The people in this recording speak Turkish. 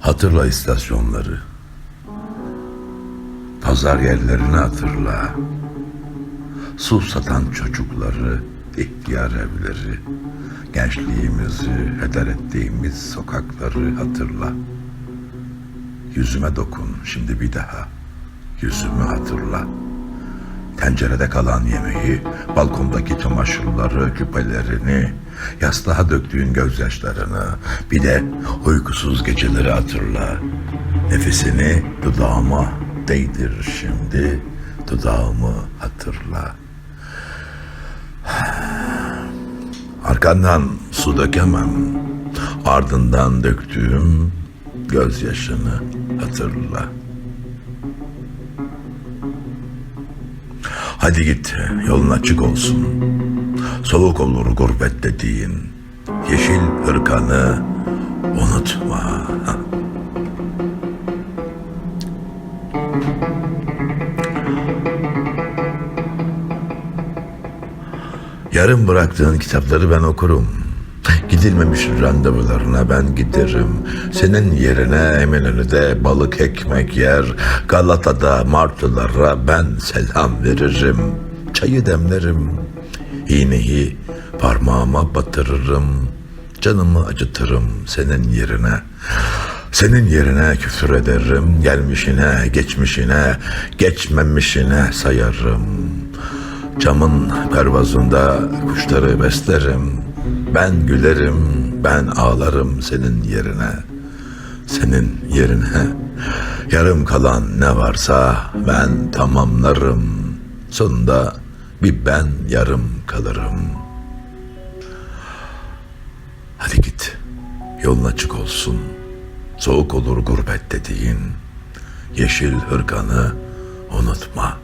Hatırla istasyonları. Pazar yerlerini hatırla. Su satan çocukları, ihtiyar evleri, gençliğimizi heder ettiğimiz sokakları hatırla. Yüzüme dokun şimdi bir daha. Yüzümü hatırla. Tencerede kalan yemeği, balkondaki çamaşırları, küpelerini, yastığa döktüğün gözyaşlarını, bir de uykusuz geceleri hatırla. Nefesini dudağıma değdir şimdi, dudağımı hatırla. Arkandan su dökemem, ardından döktüğüm gözyaşını hatırla. Hadi git, yolun açık olsun. Soğuk olur gurbet dediğin. Yeşil hırkanı unutma. Yarım bıraktığın kitapları ben okurum. Gidilmemiş randevularına ben giderim. Senin yerine Eminönü'de balık ekmek yer. Galata'da martılara ben selam veririm. Çayı demlerim. İğneyi parmağıma batırırım. Canımı acıtırım senin yerine. Senin yerine küfür ederim. Gelmişine, geçmişine, geçmemişine sayarım. Camın pervazında kuşları beslerim. Ben gülerim, ben ağlarım senin yerine. Senin yerine yarım kalan ne varsa ben tamamlarım. Sonunda bir ben yarım kalırım. Hadi git, yolun açık olsun. Soğuk olur gurbet dediğin. Yeşil hırkanı unutma.''